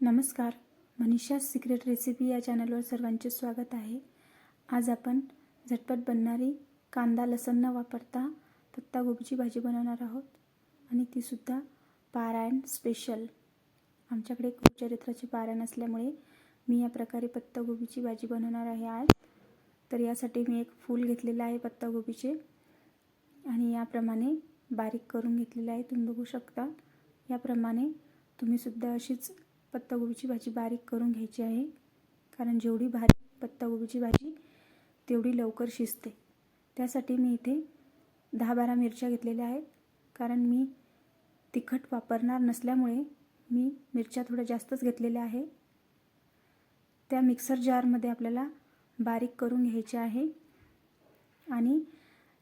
नमस्कार. Manisha secret recipe या चॅनलवर सर्वांचे स्वागत आहे. आज आपण झटपट बनणारी कांदा लसण न वापरता पत्तागोबीची भाजी बनवणार आहोत. आणि तीसुद्धा पारायण स्पेशल आमच्याकडे खूप चरित्राचे पारायण असल्यामुळे मी या प्रकारे पत्तागोबीची भाजी बनवणार आहे आज. तर यासाठी मी एक फूल घेतलेलं आहे पत्तागोबीचे आणि याप्रमाणे बारीक करून घेतलेले आहे. तुम्ही बघू शकता. याप्रमाणे तुम्हीसुद्धा अशीच पत्तागोबीची भाजी बारीक करून घ्यायची आहे. कारण जेवढी बारीक पत्तागोबीची भाजी तेवढी लवकर शिजते. त्यासाठी मी इथे दहा बारा मिरच्या घेतलेल्या आहेत. कारण मी तिखट वापरणार नसल्यामुळे मी मिरच्या थोड्या जास्तच घेतलेल्या आहे. त्या मिक्सर जारमध्ये आपल्याला बारीक करून घ्यायचे आहे. आणि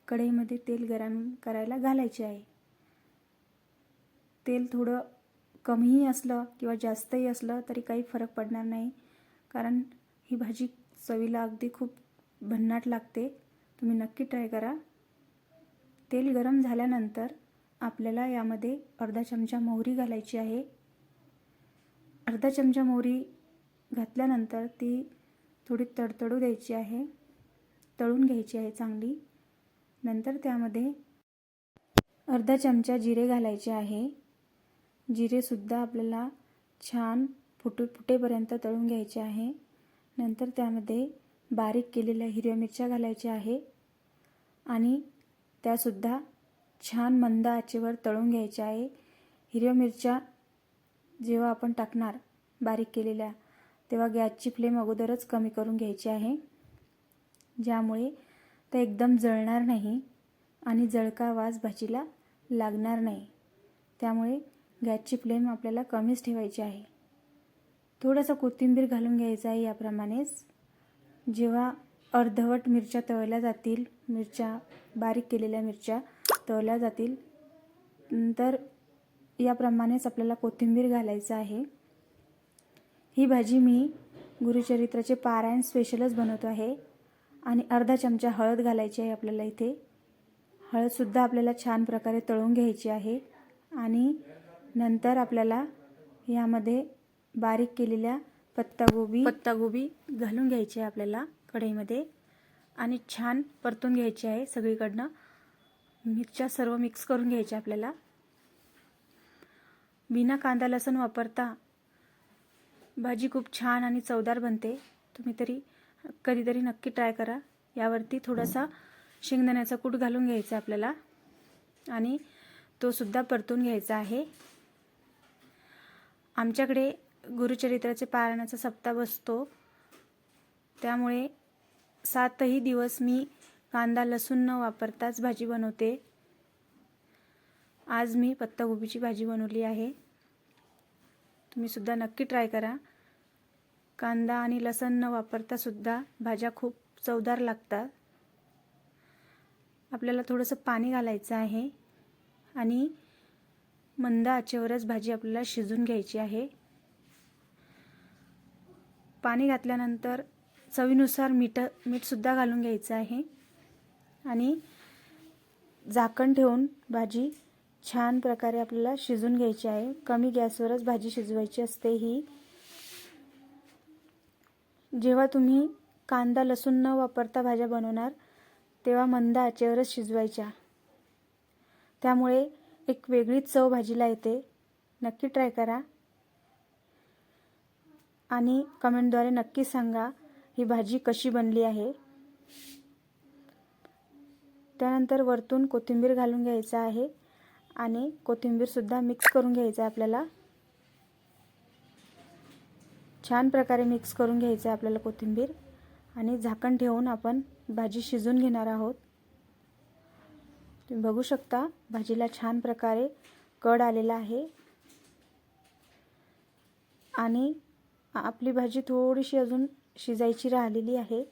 कढईमध्ये तेल गरम करायला घालायचे आहे. तेल थोडं कमीही असलं किंवा जास्तही असलं तरी काही फरक पडणार नाही. कारण ही भाजी चवीला अगदी खूप भन्नाट लागते. तुम्ही नक्की ट्राय करा. तेल गरम झाल्यानंतर आपल्याला यामध्ये अर्धा चमचा मोहरी घालायची आहे. अर्धा चमचा मोहरी घातल्यानंतर ती थोडी तडतडू द्यायची आहे. तळून घ्यायची आहे चांगली. नंतर त्यामध्ये अर्धा चमचा जिरे घालायचे आहे. जिरेसुद्धा आपल्याला छान फुटू फुटेपर्यंत तळून घ्यायचे आहे. नंतर त्यामध्ये बारीक केलेल्या हिरव्या मिरच्या घालायच्या आहे. आणि त्यासुद्धा छान मंद आचेवर तळून घ्यायच्या आहे. हिरव्या मिरच्या जेव्हा आपण टाकणार बारीक केलेल्या तेव्हा गॅसची फ्लेम अगोदरच कमी करून घ्यायची आहे. ज्यामुळे ते एकदम जळणार नाही आणि जळका वास भाजीला लागणार नाही. त्यामुळे गॅसची फ्लेम आपल्याला कमीच ठेवायची आहे. थोडासा कोथिंबीर घालून घ्यायचं आहे याप्रमाणेच. जेव्हा अर्धवट मिरच्या तळल्या जातील मिरच्या बारीक केलेल्या मिरच्या तळल्या जातील तर याप्रमाणेच आपल्याला कोथिंबीर घालायचं आहे. ही भाजी मी गुरुचरित्राचे पारायण स्पेशलच बनवतो आहे आणि अर्धा चमचा हळद घालायची आहे आपल्याला इथे. हळदसुद्धा आपल्याला छान प्रकारे तळून घ्यायची आहे आणि नंतर आपल्याला यामध्ये बारीक केलेल्या पत्तागोबी पत्तागोबी घालून घ्यायची आहे आपल्याला कढईमध्ये. आणि छान परतून घ्यायची आहे सगळीकडनं. मिरच्या सर्व मिक्स करून घ्यायच्या आपल्याला. बिना कांदा लसूण वापरता भाजी खूप छान आणि चवदार बनते. तुम्ही तरी कधीतरी नक्की ट्राय करा. यावरती थोडासा शेंगदाण्याचा कूट घालून घ्यायचा आपल्याला. आणि तो सुद्धा परतून घ्यायचा आहे. आमच्याकडे गुरुचरित्राचे पारायणाचा सप्ताह बसतो. त्यामुळे सातही दिवस मी कांदा लसूण न वापरताच भाजी बनवते. आज मी पत्तागोबीची भाजी बनवली आहे. तुम्ही सुद्धा नक्की ट्राय करा. कांदा आणि लसण न वापरता सुद्धा भाज्या खूप चवदार लागतात. आपल्याला थोडंसं पाणी घालायचं आहे आणि मंद आचेवरच भाजी आपल्याला शिजून घ्यायची आहे. पाणी घातल्यानंतर चवीनुसार मीठ मीठसुद्धा घालून घ्यायचं आहे. आणि झाकण ठेवून भाजी छान प्रकारे आपल्याला शिजून घ्यायची आहे. कमी गॅसवरच भाजी शिजवायची असते ही. जेव्हा तुम्ही कांदा लसूण न वापरता भाज्या बनवणार तेव्हा मंद आचेवरच शिजवायच्या. त्यामुळे एक वेगळीच चव भाजीला येते. नक्की ट्राय करा. आणि कमेंटद्वारे नक्की सांगा ही भाजी कशी बनली आहे. त्यानंतर वरतून कोथिंबीर घालून घ्यायचं आहे. आणि कोथिंबीरसुद्धा मिक्स करून घ्यायचं आहे आपल्याला. छान प्रकारे मिक्स करून घ्यायचं आहे आपल्याला कोथिंबीर. आणि झाकण ठेवून आपण भाजी शिजून घेणार आहोत. तुम्ही बघू शकता भाजीला छान प्रकारे कड आलेला आहे. आणि आपली भाजी थोडीशी अजून शिजायची राहिलेली आहे.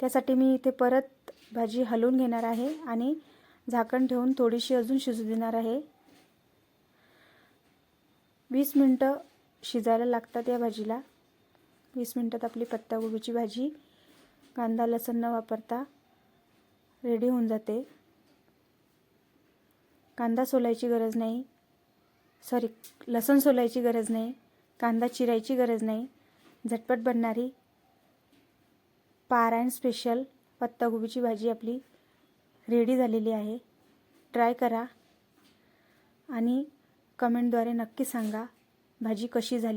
त्यासाठी मी इथे परत भाजी हलवून घेणार आहे आणि झाकण ठेवून थोडीशी अजून शिजू देणार आहे. वीस मिनटं शिजायला लागतात या भाजीला. वीस मिनटात आपली पत्तागोबीची भाजी कांदा लसण न वापरता रेडी होऊन जाते. कांदा सोलायची गरज नाही. सॉरी लसूण सोलायची गरज नाही. कांदा चिरायची गरज नाही. झटपट बनणारी पारायण स्पेशल पत्तागोबीची भाजी आपली रेडी झालेली आहे. ट्राय करा आणि कमेंटद्वारे नक्की सांगा भाजी कशी झाली.